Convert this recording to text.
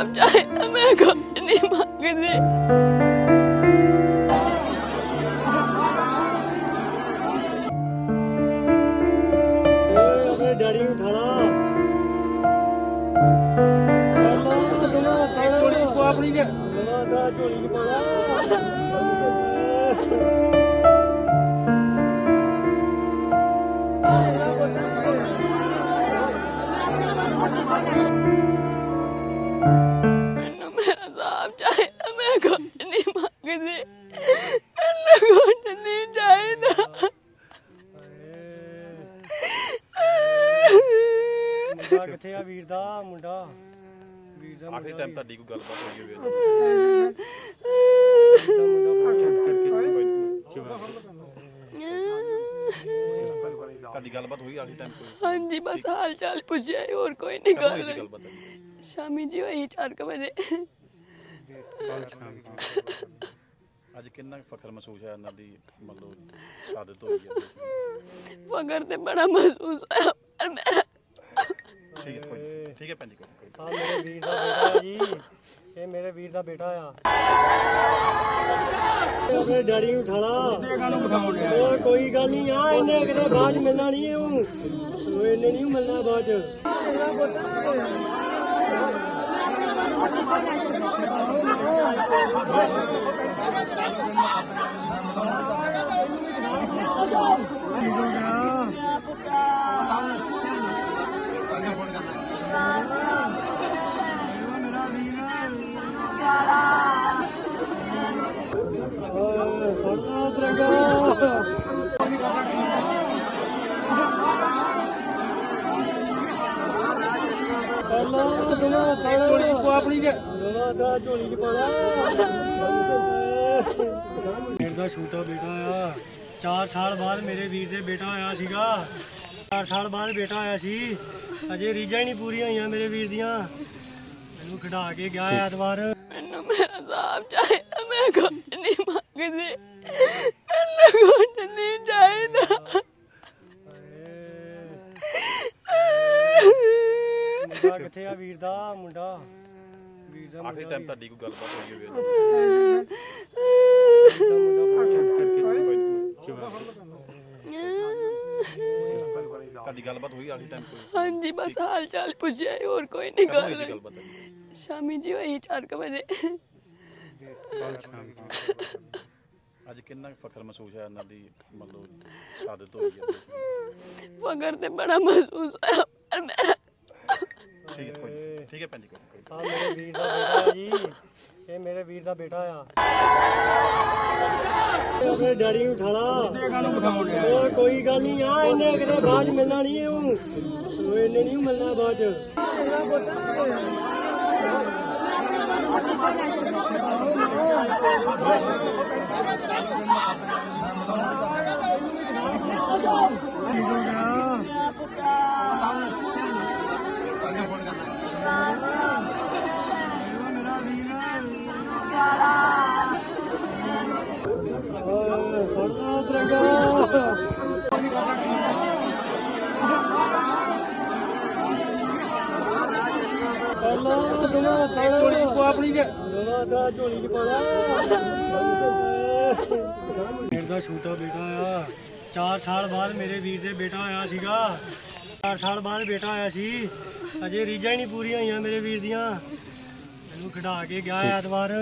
ਇਨਸਾਫ ਚਾਹੀਦਾ ਮੈਂ ਕੁਝ ਨਹੀਂ ਮੰਗਦੀ। ਕੁਝ ਨਹੀਂ ਮੰਗਦੀ। ਮੈਨੂੰ ਕੁਝ ਨਹੀਂ ਚਾਹੀਦਾ ਮੁੰਡਾ ਕਿੱਥੇ ਆ ਵੀਰ ਦਾ? ਮੁੰਡਾ। ਵੀਰ ਦਾ ਆਖਰੀ ਮੁੰਡਾ ਟਾਈਮ ਤੁਹਾਡੀ ਕੋਈ ਗੱਲਬਾਤ ਹੋਈ ਹੋਵੇ। ਤੁਹਾਡੀ ਗੱਲਬਾਤ ਹੋਈ ਆਖਰੀ ਟਾਈਮ ਕੋਈ? ਹਾਂਜੀ ਬਸ ਹਾਲ ਚਾਲ ਪੁੱਛਿਆ ਹੋਰ ਕੋਈ ਨਹੀਂ ਕਦੋਂ ਹੋਈ ਸੀ ਗੱਲ। ਗੱਲਬਾਤ? ਸ਼ਾਮੀ ਜੀ ਹੋਈ 4 ਵਜੇ। ਅੱਜ ਕਿੰਨਾ ਕੁ ਫਖਰ ਮਹਿਸੂਸ ਹੈ ਇਹਨਾਂ ਦੀ ਮਤਲਬ ਸ਼ਹਾਦਤ ਹੋਈ ਹੈ ਫਕਰ ਤੇ ਬੜਾ ਮਹਿਸੂਸ ਹੋਇਆ ਪਰ ਮੈਂ ਠੀਕ ਹੈ ਕੋਈ ਨੀ। ਠੀਕ ਹੈ ਭੈਣ ਜੀ ਕੋਈ ਨੀ। ਆ ਮੇਰੇ ਵੀਰ ਦਾ ਬੇਟਾ ਜੀ। ਇਹ ਮੇਰੇ ਵੀਰ ਦਾ ਬੇਟਾ ਆ। ਆਪਣੇ ਡੈਡੀ ਨੂੰ ਉਠਾਣਾ ਓਏ ਕੋਈ ਗੱਲ ਨਹੀਂ ਆ ਇਹਨੇ ਕਿਤੇ ਬਾਅਦ ਚ ਮਿਲਣਾ ਨਹੀਂ ਇਹਨੂੰ। ਓਏ ਇਹਨੇ ਨਹੀਂ ਮਿਲਣਾ ਬਾਅਦ ਚ। Thank you. ਆਪਣੀ ਦਾ ਝੋਲੀ ਚ ਪਾਣਾ ਵੀਰ ਦਾ ਛੋਟਾ ਬੇਟਾ ਆ। 4 ਸਾਲ ਬਾਅਦ ਮੇਰੇ ਵੀਰ ਦੇ ਬੇਟਾ ਆਇਆ ਸੀਗਾ। 4 ਸਾਲ ਬਾਅਦ ਬੇਟਾ ਆਇਆ ਸੀ। ਅਜੇ ਰੀਝਾਂ ਹੀ ਨਹੀਂ ਪੂਰੀਆਂ ਹੋਈਆਂ ਮੇਰੇ ਵੀਰ ਦੀਆਂ। ਇਹਨੂੰ ਖਿਡਾ ਕੇ ਗਿਆ ਐਤਵਾਰ। ਮੈਨੂੰ ਮੇਰਾ ਇਨਸਾਫ ਚਾਹੀਦਾ ਮੈਂ ਕੁਝ ਨਹੀਂ ਮੰਗਦੀ। ਮੈਨੂੰ ਕੁਝ ਨਹੀਂ ਚਾਹੀਦਾ। ਮੁੰਡਾ ਕਿੱਥੇ ਆ ਵੀਰ ਦਾ? ਮੁੰਡਾ। ਆਖਰੀ ਟਾਈਮ ਤੁਹਾਡੀ ਕੋਈ ਗੱਲਬਾਤ ਹੋਈ ਹੋਵੇ। ਤੁਹਾਡੀ ਗੱਲਬਾਤ ਹੋਈ ਆਖਰੀ ਟਾਈਮ ਕੋਈ? ਹਾਂਜੀ ਬਸ ਹਾਲ ਚਾਲ ਪੁੱਛਿਆ ਹੋਰ ਕੋਈ ਨਹੀਂ ਕਦੋਂ ਹੋਈ ਸੀ ਗੱਲ ਗੱਲਬਾਤ? ਸ਼ਾਮੀ ਜੀ ਹੋਈ 4 ਵਜੇ। ਅੱਜ ਕਿੰਨਾ ਕੁ ਫਖਰ ਮਹਿਸੂਸ ਹੈ ਇਹਨਾਂ ਦੀ ਮਤਲਬ ਸ਼ਹਾਦਤ ਹੋਈ ਹੈ ਫਕਰ ਤੇ ਬੜਾ ਮਹਿਸੂਸ ਹੋਇਆ। ਪਰ ਮੈਂ ਠੀਕ ਹੈ ਕੋਈ। ਠੀਕ ਹੈ ਭੈਣ ਜੀ ਕੋਈ ਨੀ। ਆ ਮੇਰੇ ਵੀਰ ਦਾ ਬੇਟਾ ਜੀ ਇਹ ਮੇਰੇ ਵੀਰ ਦਾ ਬੇਟਾ ਆ ਆਪਣੇ ਡੈਡੀ ਨੂੰ ਉਠਾਣਾ ਓਏ ਕੋਈ ਗੱਲ ਨਹੀਂ ਆ ਇਹਨੇ ਕਿਤੇ ਬਾਅਦ ਚ ਮਿਲਣਾ ਨਹੀਂ ਇਹਨੂੰ ਓਏ ਇਹਨੇ ਨਹੀਂ ਮਿਲਣਾ ਬਾਅਦ ਚ ਦੁਨਾ ਝੋਲੀ ਪਾ ਆਪਣੀ ਦੇ ਦਾ ਝੋਲੀ ਚ ਪਾਣਾ ਵੀਰ ਦਾ ਛੋਟਾ ਬੇਟਾ ਆ 4 ਸਾਲ ਬਾਅਦ ਮੇਰੇ ਵੀਰ ਦੇ ਬੇਟਾ ਆਇਆ ਸੀਗਾ 4 ਸਾਲ ਬਾਅਦ ਬੇਟਾ ਆਇਆ ਸੀ ਅਜੇ ਰੀਝਾਂ ਹੀ ਨਹੀਂ ਪੂਰੀਆਂ ਹੋਈਆਂ ਮੇਰੇ ਵੀਰ ਦੀਆਂ ਇਹਨੂੰ ਖਿਡਾ ਕੇ ਗਿਆ ਐਤਵਾਰ